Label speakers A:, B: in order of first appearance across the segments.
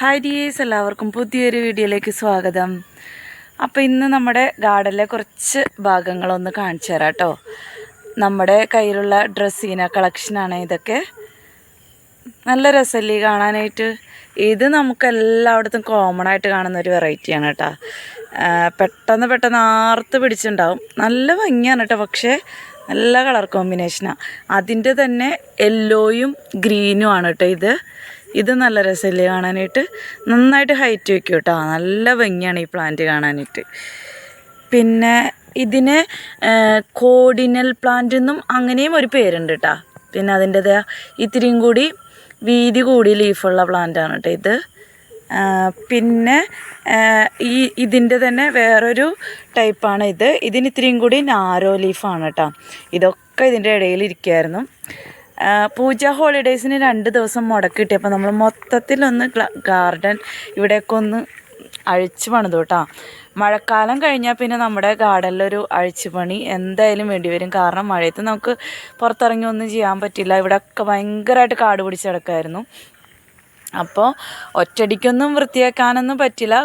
A: Hi dears എല്ലാവർക്കും പുതിയൊരു വീഡിയോയിലേക്ക് സ്വാഗതം. അപ്പോൾ ഇന്ന് നമ്മുടെ ഗാർഡനിലെ കുറച്ച് ഭാഗങ്ങളൊന്ന് കാണിച്ചു തരാം കേട്ടോ. നമ്മുടെ കയ്യിലുള്ള ഡ്രസ്സീന കളക്ഷനാണ് ഇതൊക്കെ. നല്ല രസമല്ലേ കാണാനായിട്ട്? ഇത് നമുക്ക് എല്ലായിടത്തും കോമൺ ആയിട്ട് കാണുന്ന ഒരു വെറൈറ്റിയാണ് കേട്ടോ. പെട്ടെന്ന് പെട്ടെന്ന് ആർത്ത് പിടിച്ചിട്ടുണ്ടാവും. നല്ല ഭംഗിയാണ് കേട്ടോ പക്ഷേ നല്ല കളർ കോമ്പിനേഷനാണ് അതിന്റെ തന്നെ യെല്ലോയും ഗ്രീനും ആണ് കേട്ടോ ഇത്. ഇത് നല്ല രസമല്ലേ കാണാനായിട്ട്? നന്നായിട്ട് ഹൈറ്റ് വയ്ക്കും കേട്ടോ നല്ല ഭംഗിയാണ് ഈ പ്ലാന്റ് കാണാനായിട്ട്. പിന്നെ ഇതിന് കോഡിനൽ പ്ലാന്റ് എന്നും അങ്ങനെയും ഒരു പേരുണ്ട് കേട്ടോ പിന്നെ അതിന്റെത് ഇത്തിരിയും കൂടി വീതി കൂടി ലീഫുള്ള പ്ലാന്റ് ആണ് കേട്ടോ ഇത്. പിന്നെ ഈ ഇതിന്റെ തന്നെ വേറൊരു ടൈപ്പാണ് ഇത്. ഇതിന് ഇത്തിരിയും കൂടി നാരോ ലീഫാണ് കേട്ടോ ഇതൊക്കെ ഇതിന്റെ ഇടയിൽ ഇരിക്കുമായിരുന്നു പൂജ ഹോളിഡേയ്സിന് രണ്ട് ദിവസം മുടക്ക് കിട്ടിയപ്പോൾ നമ്മൾ മൊത്തത്തിലൊന്ന് ഗാർഡൻ ഇവിടെയൊക്കെ ഒന്ന് അഴിച്ചു പണിതു കേട്ടോ മഴക്കാലം കഴിഞ്ഞാൽ പിന്നെ നമ്മുടെ ഗാർഡനിലൊരു അഴിച്ചുപണി എന്തായാലും വേണ്ടി വരും. കാരണം മഴയത്ത് നമുക്ക് പുറത്തിറങ്ങി ഒന്നും ചെയ്യാൻ പറ്റില്ല. ഇവിടെയൊക്കെ ഭയങ്കരമായിട്ട് കാട് പിടിച്ച് കിടക്കായിരുന്നു. അപ്പോൾ ഒറ്റടിക്കൊന്നും വൃത്തിയാക്കാനൊന്നും പറ്റില്ല.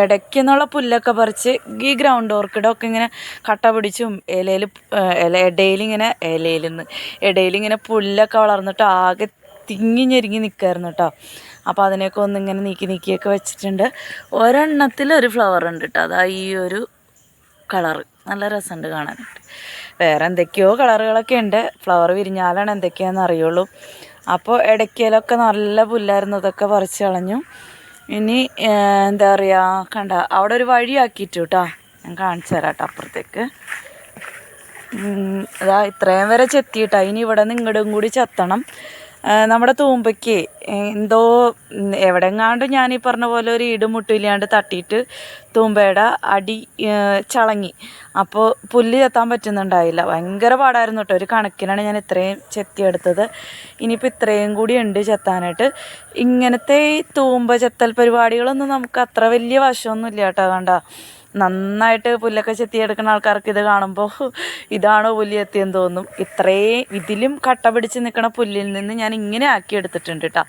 A: ഇടയ്ക്ക് ഇടയ്ക്കെന്നുള്ള പുല്ലൊക്കെ പറിച്ച് ഈ ഗ്രൗണ്ട് ഓർക്കിഡൊക്കെ ഇങ്ങനെ കട്ട പിടിച്ചും ഇലയിൽ ഇല ഇടയിലിങ്ങനെ ഇലയിൽ നിന്ന് ഇടയിലിങ്ങനെ പുല്ലൊക്കെ വളർന്നിട്ട് ആകെ തിങ്ങി ഞെരുങ്ങി നിൽക്കായിരുന്നു കേട്ടോ അപ്പോൾ അതിനെയൊക്കെ ഒന്ന് ഇങ്ങനെ നീക്കി നീക്കിയൊക്കെ വെച്ചിട്ടുണ്ട്. ഒരെണ്ണത്തിൽ ഒരു ഫ്ലവർ ഉണ്ട് കേട്ടോ അതാ ഈ ഒരു കളറ് നല്ല രസമുണ്ട് കാണാനായിട്ട്. വേറെ എന്തൊക്കെയോ കളറുകളൊക്കെ ഉണ്ട്. ഫ്ലവർ വിരിഞ്ഞാലാണ് എന്തൊക്കെയാണെന്ന് അറിയുള്ളൂ. അപ്പോൾ ഇടയ്ക്കലൊക്കെ നല്ല പുല്ലായിരുന്നു അതൊക്കെ പറിച്ച് കളഞ്ഞു. ഇനി എന്താ പറയുക കണ്ട അവിടെ ഒരു വഴിയാക്കിയിട്ടു കേട്ടോ ഞാൻ കാണിച്ചു തരാം കേട്ടോ അപ്പുറത്തേക്ക് അതാ ഇത്രയും വരെ ചെത്തിയിട്ടാ. ഇനി ഇവിടെ നിന്ന് ഇങ്ങോട്ടും കൂടി ചെത്തണം. നമ്മുടെ തൂമ്പയ്ക്ക് എന്തോ എവിടെങ്ങാണ്ട് ഞാൻ ഈ പറഞ്ഞ പോലെ ഒരു ഇടും മുട്ടില്ലാണ്ട് തട്ടിയിട്ട് തൂമ്പയുടെ അടി ചളങ്ങി. അപ്പോൾ പുല്ല് ചെത്താൻ പറ്റുന്നുണ്ടായില്ല. ഭയങ്കര പാടായിരുന്നു കേട്ടോ. ഒരു കണക്കിനാണ് ഞാൻ ഇത്രയും ചെത്തിയെടുത്തത്. ഇനിയിപ്പോൾ ഇത്രയും കൂടി ഉണ്ട് ചെത്താനായിട്ട്. ഇങ്ങനത്തെ ഈ തൂമ്പ ചെത്തൽ പരിപാടികളൊന്നും നമുക്ക് അത്ര വലിയ വശമൊന്നും ഇല്ല കേട്ടോ കണ്ട. നന്നായിട്ട് പുല്ലൊക്കെ ചെത്തിയെടുക്കുന്ന ആൾക്കാർക്ക് ഇത് കാണുമ്പോൾ ഇതാണോ പുല്ല് ചെത്തിയെന്ന് തോന്നും. ഇത്രയും ഇതിലും കട്ട പിടിച്ച് നിൽക്കുന്ന പുല്ലിൽ നിന്ന് ഞാൻ ഇങ്ങനെ ആക്കി എടുത്തിട്ടുണ്ട് കേട്ടോ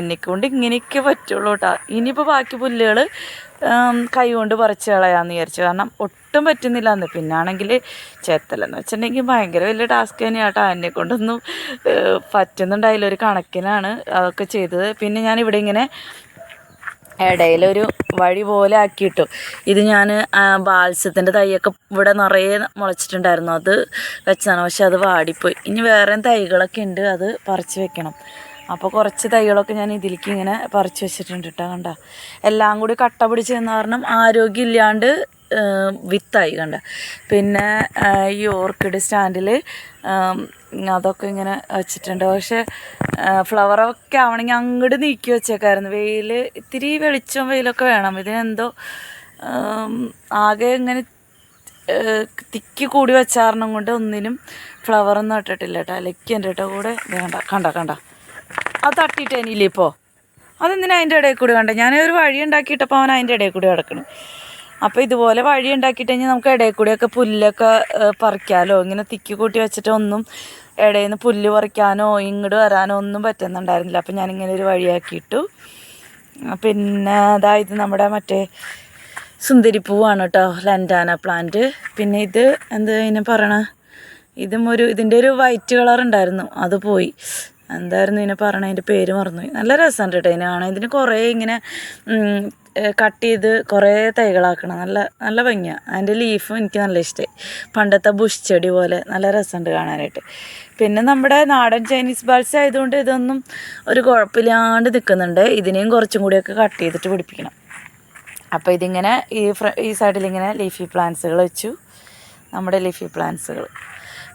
A: എന്നെക്കൊണ്ട് ഇങ്ങനെയൊക്കെ പറ്റുള്ളൂ കേട്ടോ ഇനിയിപ്പോൾ ബാക്കി പുല്ലുകൾ കൈ കൊണ്ട് പറിച്ച് കളയാമെന്ന് വിചാരിച്ചു. കാരണം ഒട്ടും പറ്റുന്നില്ല. എന്ന് പിന്നാണെങ്കിൽ ചെത്തലെന്ന് വെച്ചിട്ടുണ്ടെങ്കിൽ ഭയങ്കര വലിയ ടാസ്ക് തന്നെയാണ് കേട്ടോ എന്നെ കൊണ്ടൊന്നും പറ്റുന്നുണ്ടായില്ല. ഒരു കണക്കിനാണ് അതൊക്കെ ചെയ്തത്. പിന്നെ ഞാൻ ഇവിടെ ഇങ്ങനെ ഇടയിലൊരു വഴി പോലെ ആക്കിയിട്ടു. ഇത് ഞാൻ ബാൽസ്യത്തിന്റെ തൈയൊക്കെ ഇവിടെ നിറയെ മുളച്ചിട്ടുണ്ടായിരുന്നു. അത് വെച്ചാണ് പക്ഷെ അത് വാടിപ്പോയി. ഇനി വേറെ തൈകളൊക്കെ ഉണ്ട്. അത് പറിച്ച് വെക്കണം. അപ്പോൾ കുറച്ച് തൈകളൊക്കെ ഞാൻ ഇതിലേക്ക് ഇങ്ങനെ പറിച്ച് വെച്ചിട്ടുണ്ട് കേട്ടോ കണ്ട. എല്ലാം കൂടി കട്ട പിടിച്ച് നിന്ന കാരണം ആരോഗ്യം ഇല്ലാണ്ട് വിത്തായി കണ്ട. പിന്നെ ഈ ഓർക്കിഡ് സ്റ്റാൻഡിൽ അതൊക്കെ ഇങ്ങനെ വെച്ചിട്ടുണ്ട്. പക്ഷേ ഫ്ലവറൊക്കെ ആവണമെങ്കിൽ അങ്ങോട്ട് നീക്കി വെച്ചേക്കായിരുന്നു. വെയിൽ ഇത്തിരി വെളിച്ചം വെയിലൊക്കെ വേണം. ഇതിനെന്തോ ആകെ ഇങ്ങനെ തിക്കി കൂടി വെച്ചാരണം കൊണ്ട് ഒന്നിനും ഫ്ലവറൊന്നും ഇട്ടിട്ടില്ല കേട്ടോ അലക്കിന്റെ കേട്ടോ കൂടെ വേണ്ട കണ്ട കണ്ട. അത് തട്ടിയിട്ടേനില്ലേ ഇപ്പോൾ അതെന്തിനാ അതിന്റെ ഇടയിൽ കൂടി കണ്ട ഞാൻ ഒരു വഴി ഉണ്ടാക്കിയിട്ടപ്പോൾ അവൻ അതിന്റെ ഇടയിൽ കൂടി കിടക്കണം അപ്പോൾ ഇതുപോലെ വഴി ഉണ്ടാക്കിയിട്ട് നമുക്ക് ഇടയിൽ ഒക്കെ പുല്ലൊക്കെ പറിക്കാലോ? ഇങ്ങനെ തിക്കി കൂട്ടി വെച്ചിട്ട് ഒന്നും ഇടയിൽ നിന്ന് പുല്ല് പറിക്കാനോ ഇങ്ങോട്ട് വരാനോ ഒന്നും പറ്റുന്നുണ്ടായിരുന്നില്ല. അപ്പോൾ ഞാനിങ്ങനെ ഒരു വഴിയാക്കിയിട്ടു. പിന്നെ അതായത് നമ്മുടെ മറ്റേ സുന്ദരിപ്പൂവാണ് കേട്ടോ ലൻഡാന പ്ലാന്റ്. പിന്നെ ഇത് എന്താ ഇതിനെ പറയണ? ഇതും ഒരു ഇതിന്റെ ഒരു വൈറ്റ് കളർ ഉണ്ടായിരുന്നു. അത് പോയി. എന്തായിരുന്നു ഇതിനെ പറയണ? അതിന്റെ പേര് മറന്നു നല്ല രസമുണ്ട് കേട്ടോ ഇതിനെ കാണാൻ. ഇതിന് കുറേ ഇങ്ങനെ കട്ട് ചെയ്ത് കുറേ തൈകളാക്കണം. നല്ല നല്ല ഭംഗിയാണ് അതിന്റെ ലീഫും എനിക്ക് നല്ല ഇഷ്ടമായി പണ്ടത്തെ ബുഷ് ചെടി പോലെ നല്ല രസമുണ്ട് കാണാനായിട്ട്. പിന്നെ നമ്മുടെ നാടൻ ചൈനീസ് ബാൾസ് ആയതുകൊണ്ട് ഇതൊന്നും ഒരു കുഴപ്പമില്ലാണ്ട് നിൽക്കുന്നുണ്ട്. ഇതിനെയും കുറച്ചും കൂടിയൊക്കെ കട്ട് ചെയ്തിട്ട് പിടിപ്പിക്കണം. അപ്പോൾ ഇതിങ്ങനെ ഈ ഫ്ര ഈ സൈഡിൽ ഇങ്ങനെ ലീഫി പ്ലാന്റ്സുകൾ വെച്ചു. നമ്മുടെ ലീഫി പ്ലാന്റ്സുകൾ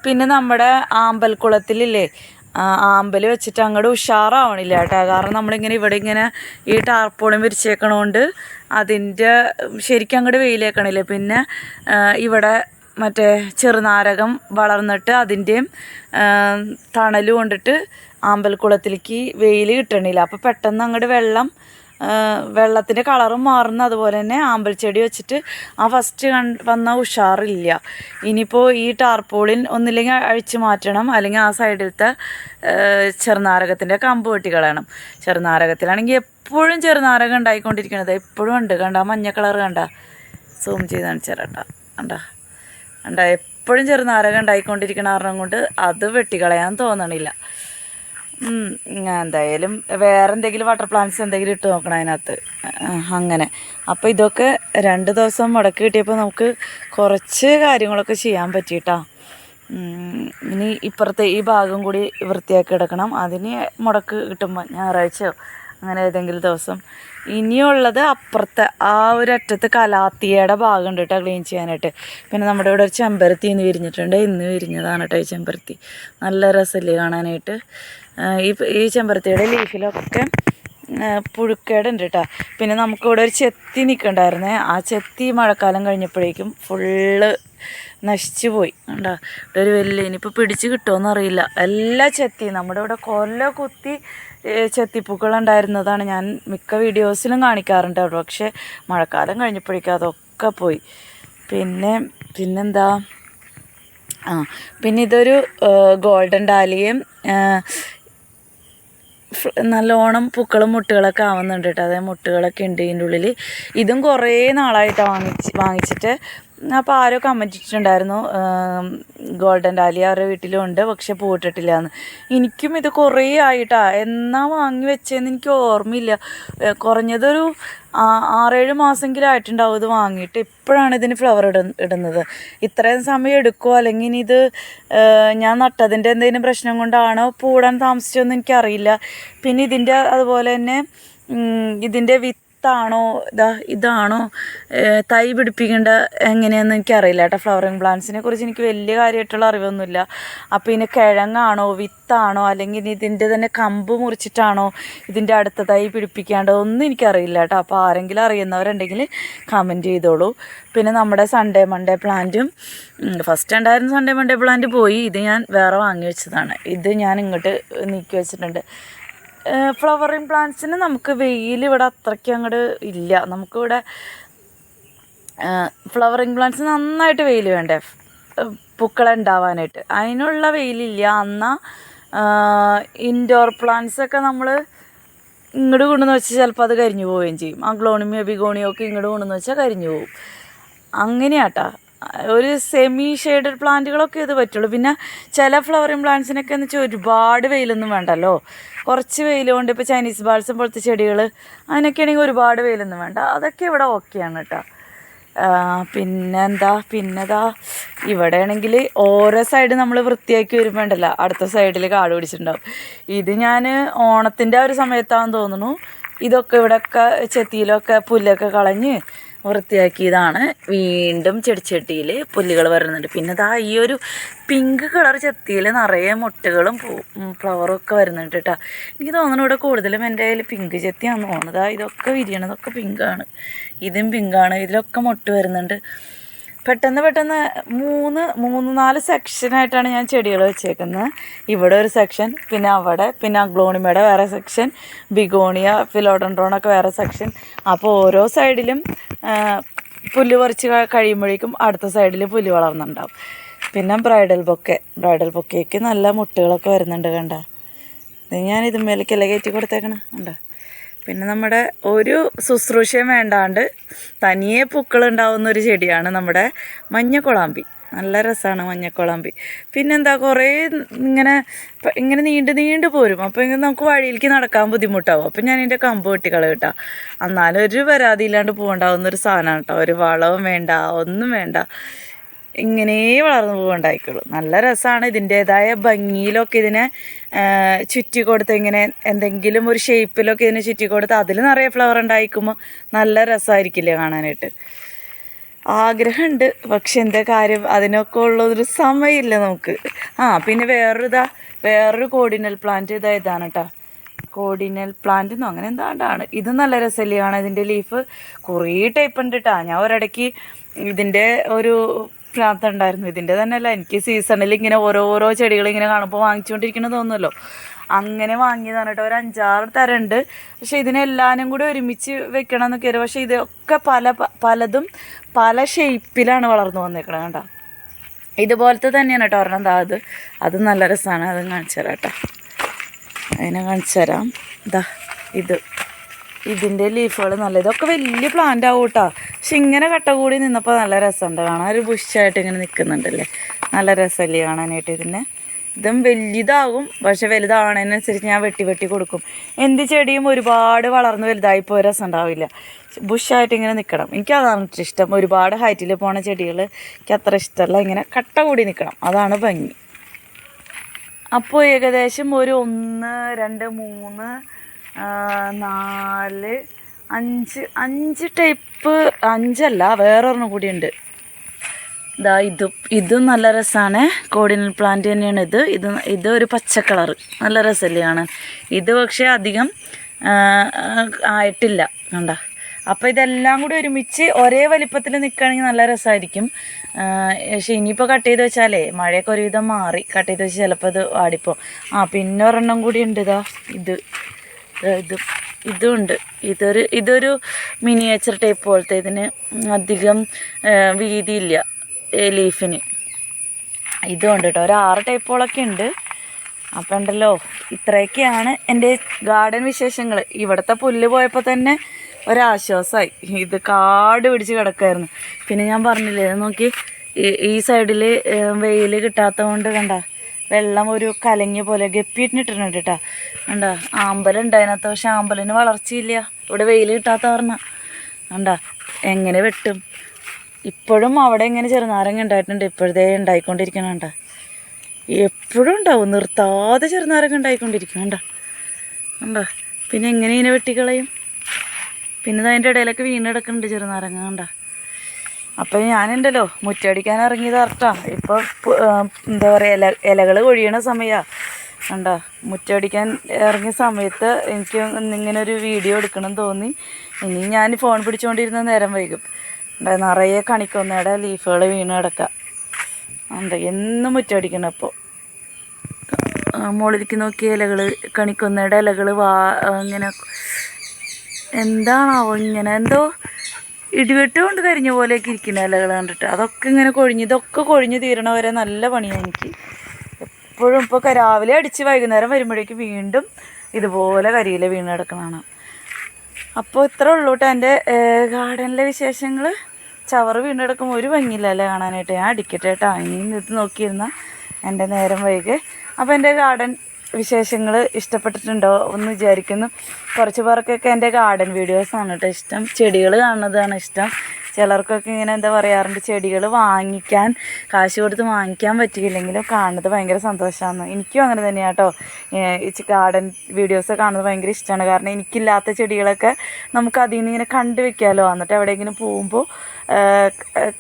A: പിന്നെ നമ്മുടെ ആമ്പൽക്കുളത്തിലില്ലേ ആമ്പൽ വെച്ചിട്ട് അങ്ങോട്ട് ഉഷാറാവണില്ല കേട്ടോ. കാരണം നമ്മളിങ്ങനെ ഇവിടെ ഇങ്ങനെ ഈ ടാർപ്പോളും വിരിച്ചേക്കണോണ്ട് അതിന്റെ ശരിക്കും അങ്ങോട്ട് വെയിലേക്കണില്ല. പിന്നെ ഇവിടെ മറ്റേ ചെറുനാരകം വളർന്നിട്ട് അതിന്റെയും തണൽ കൊണ്ടിട്ട് ആമ്പൽക്കുളത്തിലേക്ക് വെയിൽ കിട്ടണില്ല. അപ്പോൾ പെട്ടെന്ന് അങ്ങോട്ട് വെള്ളം വെള്ളത്തിന്റെ കളറും മാറുന്ന. അതുപോലെ തന്നെ ആമ്പൽച്ചെടി വെച്ചിട്ട് ആ ഫസ്റ്റ് കണ്ട് വന്ന ഉഷാറില്ല. ഇനിയിപ്പോൾ ഈ ടാർപോളിൻ ഒന്നില്ലെങ്കിൽ അഴിച്ചു മാറ്റണം. അല്ലെങ്കിൽ ആ സൈഡിലത്തെ ചെറുനാരകത്തിന്റെ കമ്പ് വെട്ടി കളയണം ചെറുനാരകത്തിലാണെങ്കിൽ എപ്പോഴും ചെറുനാരകം ഉണ്ടായിക്കൊണ്ടിരിക്കണത് എപ്പോഴും ഉണ്ട്. കണ്ട മഞ്ഞ കളർ കണ്ട? സൂം ചെയ്ത് കാണിച്ചാരണ്ട കണ്ട? കണ്ട? എപ്പോഴും ചെറുനാരകം ഉണ്ടായിക്കൊണ്ടിരിക്കണ കാരണം കൊണ്ട് അത് വെട്ടിക്കളയാൻ തോന്നണില്ല. എന്തായാലും വേറെ എന്തെങ്കിലും വാട്ടർ പ്ലാന്റ്സ് എന്തെങ്കിലും ഇട്ട് നോക്കണം അതിനകത്ത്. അങ്ങനെ. അപ്പോൾ ഇതൊക്കെ രണ്ട് ദിവസം മുടക്ക് കിട്ടിയപ്പോൾ നമുക്ക് കുറച്ച് കാര്യങ്ങളൊക്കെ ചെയ്യാൻ പറ്റിയിട്ടാ ഇനി ഇപ്പുറത്തെ ഈ ഭാഗം കൂടി വൃത്തിയാക്കി എടുക്കണം. അതിന് മുടക്ക് കിട്ടുമ്പോൾ ഞായറാഴ്ചയോ അങ്ങനെ ഏതെങ്കിലും ദിവസം. ഇനിയുള്ളത് അപ്പുറത്തെ ആ ഒരു അറ്റത്ത് കലാത്തിയുടെ ഭാഗം ഉണ്ട് കേട്ടോ ക്ലീൻ ചെയ്യാനായിട്ട്. പിന്നെ നമ്മുടെ ഇവിടെ ഒരു ചെമ്പരത്തി ഇന്ന് വിരിഞ്ഞിട്ടുണ്ട്. ഇന്ന് വിരിഞ്ഞതാണ് കേട്ടോ ഈ ചെമ്പരത്തി. നല്ല രസമല്ലേ കാണാനായിട്ട്. ഈ ഈ ചെമ്പരത്തിയുടെ ലീഫിലൊക്കെ പുഴുക്കേടുണ്ട് കേട്ടോ പിന്നെ നമുക്കിവിടെ ഒരു ചെത്തി നിൽക്കണ്ടായിരുന്നേ ആ ചെത്തി മഴക്കാലം കഴിഞ്ഞപ്പോഴേക്കും ഫുള്ള് നശിച്ചു പോയി. കണ്ടോ? ഇവിടെ ഒരു വലിയ ഇനിയിപ്പോൾ പിടിച്ച് കിട്ടുമോയെന്ന് അറിയില്ല. എല്ലാ ചെത്തി നമ്മുടെ ഇവിടെ കൊല്ല കുത്തി ചെത്തിപ്പൂക്കളുണ്ടായിരുന്നതാണ്. ഞാൻ മിക്ക വീഡിയോസിലും കാണിക്കാറുണ്ട് അവിടെ. പക്ഷേ മഴക്കാലം കഴിഞ്ഞപ്പോഴേക്കും അതൊക്കെ പോയി. പിന്നെ പിന്നെന്താ? ആ പിന്നെ ഇതൊരു ഗോൾഡൻ ഡാലിയും നല്ലോണം പൂക്കളും മുട്ടുകളൊക്കെ ആവുന്നുണ്ട് കേട്ടോ. അതായത് മുട്ടുകളൊക്കെ ഉണ്ട് ഇതിന്റെ ഉള്ളിൽ ഇതും കുറേ നാളായിട്ടാണ് വാങ്ങിച്ച് വാങ്ങിച്ചിട്ട് അപ്പോൾ ആരോ കമന്റ് ഗോൾഡൻ ഡാലി ആരുടെ വീട്ടിലും ഉണ്ട് പക്ഷെ പൂട്ടിട്ടില്ല എന്ന് എനിക്കും ഇത് കുറേ ആയിട്ടാ. എന്നാ വാങ്ങി വെച്ചതെന്ന് എനിക്ക് ഓർമ്മയില്ല. കുറഞ്ഞതൊരു ആറേഴ് മാസമെങ്കിലും ആയിട്ടുണ്ടാവും ഇത് വാങ്ങിയിട്ട്. ഇപ്പോഴാണ് ഇതിന് ഫ്ലവർ ഇട ഇടുന്നത്. ഇത്രയും സമയം എടുക്കുമോ അല്ലെങ്കിൽ ഇനി ഇത് ഞാൻ നട്ടതിന്റെ എന്തെങ്കിലും പ്രശ്നം കൊണ്ടാണോ പൂടാൻ താമസിച്ചതെന്ന് എനിക്കറിയില്ല. പിന്നെ ഇതിന്റെ അതുപോലെ തന്നെ ഇതിന്റെ ഇതിന്റെ വിത്താണോ ഇതാ ഇതാണോ? തൈ പിടിപ്പിക്കേണ്ട എങ്ങനെയാണെന്ന് എനിക്കറിയില്ല കേട്ടോ. ഫ്ലവറിങ് പ്ലാന്റ്സിനെ കുറിച്ച് എനിക്ക് വലിയ കാര്യമായിട്ടുള്ള അറിവൊന്നുമില്ല. അപ്പോൾ ഇതിന് കിഴങ്ങാണോ വിത്താണോ അല്ലെങ്കിൽ ഇതിന്റെ തന്നെ കമ്പ് മുറിച്ചിട്ടാണോ ഇതിന്റെ അടുത്ത തൈ പിടിപ്പിക്കേണ്ടത് ഒന്നും എനിക്കറിയില്ല കേട്ടോ. അപ്പോൾ ആരെങ്കിലും അറിയുന്നവരുണ്ടെങ്കിൽ കമന്റ് ചെയ്തോളൂ. പിന്നെ നമ്മുടെ സൺഡേ മൺഡേ പ്ലാന്റും ഫസ്റ്റ് ഉണ്ടായിരുന്ന സൺഡേ മൺഡേ പ്ലാന്റ് പോയി. ഇത് ഞാൻ വേറെ വാങ്ങി വെച്ചതാണ്. ഇത് ഞാൻ ഇങ്ങോട്ട് നീക്കി വെച്ചിട്ടുണ്ട്. ഫ്ലവറിങ് പ്ലാന്റ്സിന് നമുക്ക് വെയിൽ ഇവിടെ അത്രയ്ക്ക് അങ്ങോട്ട് ഇല്ല. നമുക്കിവിടെ ഫ്ലവറിങ് പ്ലാന്റ്സ് നന്നായിട്ട് വെയിൽ വേണ്ടേ? പൂക്കൾ ഉണ്ടാവാനായിട്ട്. അതിനുള്ള വെയിലില്ല. എന്നാൽ ഇൻഡോർ പ്ലാന്റ്സൊക്കെ നമ്മൾ ഇങ്ങോട്ട് കൊണ്ടുവന്ന് വെച്ചാൽ ചിലപ്പോൾ അത് കരിഞ്ഞു പോവുകയും ചെയ്യും. ആ ഗ്ലോണിയും ബിഗോണിയോ ഒക്കെ ഇങ്ങോട്ട് കൊണ്ടുവന്ന് വെച്ചാൽ കരിഞ്ഞു പോവും. അങ്ങനെയാട്ടാ. ഒരു സെമി ഷെയ്ഡഡ് പ്ലാന്റുകളൊക്കെ ഇത് പറ്റുള്ളൂ. പിന്നെ ചില ഫ്ലവറിങ് പ്ലാന്റ്സിനൊക്കെ എന്ന് വെച്ചാൽ ഒരുപാട് വെയിലൊന്നും വേണ്ടല്ലോ. കുറച്ച് വെയിൽ കൊണ്ട് ഇപ്പോൾ ചൈനീസ് ബാൾസം പോലത്തെ ചെടികൾ അതിനൊക്കെയാണെങ്കിൽ ഒരുപാട് വെയിലൊന്നും വേണ്ട. അതൊക്കെ ഇവിടെ ഓക്കെയാണ് കേട്ടോ ആ, പിന്നെന്താ പിന്നെതാ ഇവിടെ ആണെങ്കിൽ ഓരോ സൈഡ് നമ്മൾ വൃത്തിയാക്കി വരുമ്പോൾ ഉണ്ടല്ലോ അടുത്ത സൈഡിൽ കാട് പിടിച്ചിട്ടുണ്ടാവും. ഇത് ഞാൻ ഓണത്തിന്റെ ഒരു സമയത്താണെന്ന് തോന്നുന്നു. ഇതൊക്കെ ഇവിടെയൊക്കെ ചെത്തിയിലൊക്കെ പുല്ലൊക്കെ കളഞ്ഞ് വൃത്തിയാക്കിയതാണ് വീണ്ടും ചെടിച്ചട്ടിയിൽ പുല്ലുകൾ വരുന്നുണ്ട്. പിന്നെ ദാ ഈ ഒരു പിങ്ക് കളർ ചെത്തിയിൽ നിറയെ മുട്ടുകളും ഫ്ലവറും ഒക്കെ വരുന്നുണ്ട് കേട്ടോ എനിക്ക് തോന്നുന്നു ഇവിടെ കൂടുതലും എന്റെ കയ്യിൽ പിങ്ക് ചെത്തിയാണെന്ന് തോന്നുന്നത് ഇതൊക്കെ വിരിയണതൊക്കെ പിങ്കാണ്. ഇതും പിങ്കാണ്. ഇതിലൊക്കെ മുട്ട് വരുന്നുണ്ട്. പെട്ടെന്ന് പെട്ടെന്ന് മൂന്ന് മൂന്ന് നാല് സെക്ഷനായിട്ടാണ് ഞാൻ ചെടികൾ വെച്ചേക്കുന്നത്. ഇവിടെ ഒരു സെക്ഷൻ പിന്നെ അവിടെ പിന്നെ അഗ്ലോണിമയുടെ വേറെ സെക്ഷൻ ബിഗോണിയ ഫിലോഡൻഡ്രോണൊക്കെ വേറെ സെക്ഷൻ അപ്പോൾ ഓരോ സൈഡിലും പുല്ല് പറിച്ച് കഴിയുമ്പോഴേക്കും അടുത്ത സൈഡിൽ പുല്ല് വളർന്നുണ്ടാവും. പിന്നെ ബ്രൈഡൽ ബൊക്കെ ബ്രൈഡൽ ബൊക്കേക്ക് നല്ല മുട്ടുകളൊക്കെ വരുന്നുണ്ട് കണ്ട. ഞാൻ ഇല കയറ്റി കൊടുത്തേക്കണം കണ്ട? പിന്നെ നമ്മുടെ ഒരു ശുശ്രൂഷയും വേണ്ടാണ്ട് തനിയെ പൂക്കളുണ്ടാവുന്ന ഒരു ചെടിയാണ് നമ്മുടെ മഞ്ഞക്കുളാമ്പി. നല്ല രസമാണ് മഞ്ഞക്കുളാമ്പി. പിന്നെന്താ കുറേ ഇങ്ങനെ ഇങ്ങനെ നീണ്ട് നീണ്ട് പോരും. അപ്പോൾ ഇങ്ങനെ നമുക്ക് വഴിയിലേക്ക് നടക്കാൻ ബുദ്ധിമുട്ടാവും. അപ്പം ഞാൻ ഇതിന്റെ കമ്പ് വെട്ടിക്കള കേട്ടോ. എന്നാലും ഒരു പരാതിയില്ലാണ്ട് പോകണ്ടാവുന്ന ഒരു സാധനമാണ് കേട്ടോ. ഒരു വളവും വേണ്ട ഒന്നും വേണ്ട. ഇങ്ങനെ വളർന്നു പോകണ്ടായിക്കോളൂ നല്ല രസമാണ് ഇതിന്റെതായ ഭംഗിയിലൊക്കെ ഇതിനെ ചുറ്റി കൊടുത്ത് ഇങ്ങനെ എന്തെങ്കിലും ഒരു ഷേപ്പിലൊക്കെ ഇതിനെ ചുറ്റി കൊടുത്ത് അതിൽ നിറയെ ഫ്ലവർ ഉണ്ടായിക്കുമ്പോൾ നല്ല രസമായിരിക്കില്ലേ കാണാനായിട്ട്. ആഗ്രഹമുണ്ട് പക്ഷെ എന്താ കാര്യം? അതിനൊക്കെ ഉള്ളൊരു സമയമില്ല നമുക്ക്. ആ പിന്നെ വേറൊരു ഇതാ വേറൊരു കോഡിനൽ പ്ലാന്റ് ഇതാ ഇതാണ് കേട്ടോ കോഡിനൽ പ്ലാന്റ് എന്നോ അങ്ങനെ എന്താണ്ടാണ് ഇത് നല്ല രസമല്ലേ രസമല്ലാണ് ഇതിന്റെ ലീഫ് കുറേ ടൈപ്പ് ഉണ്ട് കേട്ടോ ഞാൻ ഒരിടയ്ക്ക് ഇതിന്റെ ഒരു പ്രാന്ത് ഉണ്ടായിരുന്നു. ഇതിന്റെ തന്നെ അല്ല എനിക്ക് സീസണിൽ ഇങ്ങനെ ഓരോരോ ചെടികൾ ഇങ്ങനെ കാണുമ്പോൾ വാങ്ങിച്ചുകൊണ്ടിരിക്കണം തോന്നുമല്ലോ അങ്ങനെ വാങ്ങിയതാണ് കേട്ടോ. ഒരു അഞ്ചാറ് തരം പക്ഷേ ഇതിനെല്ലാവരും കൂടി ഒരുമിച്ച് വെക്കണം എന്നൊക്കെ ആയിരുന്നു പക്ഷേ ഇതൊക്കെ പല പലതും പല ഷേപ്പിലാണ് വളർന്നു വന്നേക്കണത് കേട്ടോ ഇതുപോലത്തെ തന്നെയാണ് കേട്ടോ ഒരെണ്ണം. ദാ അത്. അത് നല്ല രസമാണ് അത് കാണിച്ചു തരാം കേട്ടോ. അതിനെ കാണിച്ചു തരാം. ഇതാ ഇത്. ഇതിന്റെ ലീഫുകൾ നല്ല ഇതൊക്കെ വലിയ പ്ലാന്റ് ആവും കേട്ടോ പക്ഷെ ഇങ്ങനെ കട്ട കൂടി നിന്നപ്പോൾ നല്ല രസമുണ്ട്. കാണാൻ ഒരു ബുഷായിട്ട് ഇങ്ങനെ നിൽക്കുന്നുണ്ടല്ലേ നല്ല രസമല്ലേ കാണാനായിട്ട് ഇതിനെ? ഇതും വലുതാകും പക്ഷെ വലുതാവണതിനനുസരിച്ച് ഞാൻ വെട്ടി വെട്ടി കൊടുക്കും. എന്ത് ചെടിയും ഒരുപാട് വളർന്ന് വലുതായിപ്പോൾ രസം ഉണ്ടാവില്ല. ബുഷായിട്ട് ഇങ്ങനെ നിൽക്കണം എനിക്ക് അതാണ് ഇഷ്ടം. ഒരുപാട് ഹൈറ്റിൽ പോണ ചെടികൾ എനിക്ക് അത്ര ഇഷ്ടമല്ല. ഇങ്ങനെ കട്ട കൂടി നിൽക്കണം അതാണ് ഭംഗി. അപ്പോൾ ഏകദേശം ഒരു ഒന്ന് രണ്ട് മൂന്ന് നാല് അഞ്ച് അഞ്ച് ടൈപ്പ് അഞ്ചല്ല വേറൊരെണ്ണം കൂടിയുണ്ട്. ഇതാ ഇത് ഇതും നല്ല രസമാണ് കോഡിനൽ പ്ലാന്റ് തന്നെയാണ് ഇത്. ഇത് ഇത് ഒരു പച്ച കളറ് നല്ല രസമല്ലേ ആണ് ഇത് പക്ഷേ അധികം ആയിട്ടില്ല. കണ്ട. അപ്പോൾ ഇതെല്ലാം കൂടി ഒരുമിച്ച് ഒരേ വലിപ്പത്തിൽ നിൽക്കുകയാണെങ്കിൽ നല്ല രസമായിരിക്കും പക്ഷേ ഇനിയിപ്പോൾ കട്ട് ചെയ്ത് വെച്ചാലേ മഴയൊക്കെ ഒരുവിധം മാറി. കട്ട് ചെയ്ത് വെച്ച് ചിലപ്പോൾ ഇത് ആടിപ്പോൾ ആ പിന്നെ ഒരെണ്ണം കൂടി ഉണ്ട് ഇതാ ഇത്. ഇത് ഇതുണ്ട്. ഇതൊരു ഇതൊരു മിനിയേച്ചർ ടൈപ്പ് പോലത്തെ. ഇതിന് അധികം വീതിയില്ല. ലീഫിന് ഇതും ഉണ്ട് കേട്ടോ ഒരു ആറ് ടൈപ്പുകളൊക്കെ ഉണ്ട്. അപ്പം ഉണ്ടല്ലോ. ഇത്രയൊക്കെയാണ് എന്റെ ഗാർഡൻ വിശേഷങ്ങൾ ഇവിടുത്തെ പുല്ല് പോയപ്പോൾ തന്നെ ഒരാശ്വാസമായി ഇത് കാട് പിടിച്ച് കിടക്കായിരുന്നു. പിന്നെ ഞാൻ പറഞ്ഞില്ലേ നോക്കി ഈ സൈഡിൽ വെയിൽ കിട്ടാത്തത് കൊണ്ട് കണ്ട വെള്ളം ഒരു കലങ്ങിയ പോലെ ഗപ്പിയിട്ടിട്ടുണ്ട് കേട്ടോ കണ്ട ആമ്പലുണ്ട് അതിനകത്ത് പക്ഷെ ആമ്പലിന് വളർച്ചയില്ല. ഇവിടെ വെയിൽ കിട്ടാത്ത പറഞ്ഞ കണ്ട എങ്ങനെ വെട്ടും? ഇപ്പോഴും അവിടെ എങ്ങനെ ചെറുനാരങ്ങ ഉണ്ടായിട്ടുണ്ട്. ഇപ്പോഴത്തെ ഉണ്ടായിക്കൊണ്ടിരിക്കണണ്ട എപ്പോഴും ഉണ്ടാവും നിർത്താതെ ചെറുനാരങ്ങ ഉണ്ടായിക്കൊണ്ടിരിക്കും. കണ്ട പിന്നെ എങ്ങനെ ഇതിനെ വെട്ടിക്കളയും? പിന്നെ അതിന്റെ ഇടയിലൊക്കെ വീണ് കിടക്കുന്നുണ്ട് ചെറുനാരങ്ങ കണ്ട. അപ്പം ഞാനുണ്ടല്ലോ മുറ്റടിക്കാൻ ഇറങ്ങിയത് അർത്ഥ ഇപ്പോൾ എന്താ പറയുക ഇല ഇലകൾ കൊഴിയണ സമയമാണ് കണ്ട മുറ്റടിക്കാൻ ഇറങ്ങിയ സമയത്ത് എനിക്ക് ഇങ്ങനെ ഒരു വീഡിയോ എടുക്കണം തോന്നി. ഇനി ഞാൻ ഫോൺ പിടിച്ചുകൊണ്ടിരുന്ന നേരം വൈകും. നിറയെ കണിക്കൊന്നയുടെ ലീഫുകൾ വീണ് കിടക്കുക ഉണ്ട് എന്നും മുറ്റടിക്കണം അപ്പോൾ മുകളിലേക്ക് നോക്കിയ ഇലകൾ കണിക്കൊന്നയുടെ ഇലകൾ വാ ഇങ്ങനെ എന്താണാവോ ഇങ്ങനെ? എന്തോ ഇടിവെട്ട് കൊണ്ട് കരിഞ്ഞ പോലെയൊക്കെ ഇരിക്കുന്ന ഇലകൾ കണ്ടിട്ട്. അതൊക്കെ ഇങ്ങനെ കൊഴിഞ്ഞ് ഇതൊക്കെ കൊഴിഞ്ഞ് തീരണ വരെ നല്ല പണിയാണ് എനിക്ക്. എപ്പോഴും ഇപ്പോൾ രാവിലെ അടിച്ച് വൈകുന്നേരം വരുമ്പോഴേക്കും വീണ്ടും ഇതുപോലെ കരിയില വീണ് കിടക്കണതാണ് അപ്പോൾ ഇത്ര ഉള്ളൂ കേട്ടോ എന്റെ ഗാർഡനിലെ വിശേഷങ്ങൾ ചവറ് വീണ് കിടക്കുമ്പോൾ ഒരു ഭംഗിയില്ല അല്ലേ കാണാനായിട്ട്. ഞാൻ അടിക്കട്ടെ കേട്ടോ ഇനിയും ഇത് നോക്കിയിരുന്ന എന്റെ നേരം വൈകി. അപ്പോൾ എന്റെ ഗാർഡൻ വിശേഷങ്ങൾ ഇഷ്ടപ്പെട്ടിട്ടുണ്ടോ എന്ന് വിചാരിക്കുന്നു. കുറച്ച് പേർക്കൊക്കെ എന്റെ ഗാർഡൻ വീഡിയോസാണ് കേട്ടോ ഇഷ്ടം. ചെടികൾ കാണുന്നതാണ് ഇഷ്ടം. ചിലർക്കൊക്കെ ഇങ്ങനെ എന്താ പറയാറുണ്ട് ചെടികൾ വാങ്ങിക്കാൻ കാശ് കൊടുത്ത് വാങ്ങിക്കാൻ പറ്റിയില്ലെങ്കിലും കാണുന്നത് ഭയങ്കര സന്തോഷമാണ് എനിക്കും അങ്ങനെ തന്നെയാണ് കേട്ടോ ഗാർഡൻ വീഡിയോസ് കാണുന്നത് ഭയങ്കര ഇഷ്ടമാണ് കാരണം എനിക്കില്ലാത്ത ചെടികളൊക്കെ നമുക്ക് അതിൽ നിന്ന് ഇങ്ങനെ കണ്ടു വെക്കാമല്ലോ എന്നിട്ട് എവിടെയെങ്കിലും പോകുമ്പോൾ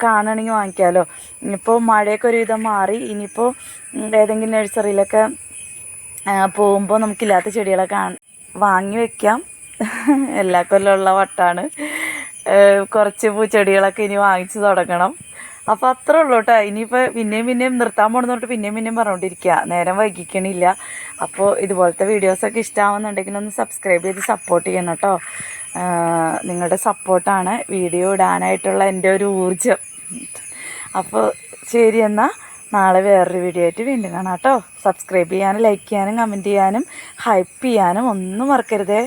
A: കാണണമെങ്കിൽ വാങ്ങിക്കാമല്ലോ ഇപ്പോൾ മഴയൊക്കെ ഒരുവിധം മാറി. ഇനിയിപ്പോൾ ഏതെങ്കിലും നഴ്സറിയിലൊക്കെ പോകുമ്പോൾ നമുക്കില്ലാത്ത ചെടികളൊക്കെ കാണ് വാങ്ങി വെക്കാം. എല്ലാ കൊല്ലമുള്ള വട്ടാണ്. കുറച്ച് പൂച്ചെടികളൊക്കെ ഇനി വാങ്ങിച്ചു തുടങ്ങണം. അപ്പോൾ അത്രേ ഉള്ളൂ കേട്ടോ ഇനിയിപ്പോൾ പിന്നെയും പിന്നെയും നിർത്താൻ പോണെന്നോട്ട് പിന്നെയും പിന്നെയും പറഞ്ഞുകൊണ്ടിരിക്കുക നേരം വൈകിക്കണില്ല. അപ്പോൾ ഇതുപോലത്തെ വീഡിയോസൊക്കെ ഇഷ്ടമാവുന്നുണ്ടെങ്കിൽ ഒന്ന് സബ്സ്ക്രൈബ് ചെയ്ത് സപ്പോർട്ട് ചെയ്യണം കേട്ടോ നിങ്ങളുടെ സപ്പോർട്ടാണ് വീഡിയോ ഇടാനായിട്ടുള്ള എന്റെ ഒരു ഊർജം അപ്പോൾ ശരി എന്നാൽ നാളെ വേറൊരു വീഡിയോ ആയിട്ട് വീണ്ടും കാണാം കേട്ടോ. സബ്സ്ക്രൈബ് ചെയ്യാനും ലൈക്ക് ചെയ്യാനും കമന്റ് ചെയ്യാനും ഹൈപ്പ് ചെയ്യാനും ഒന്നും മറക്കരുതേ.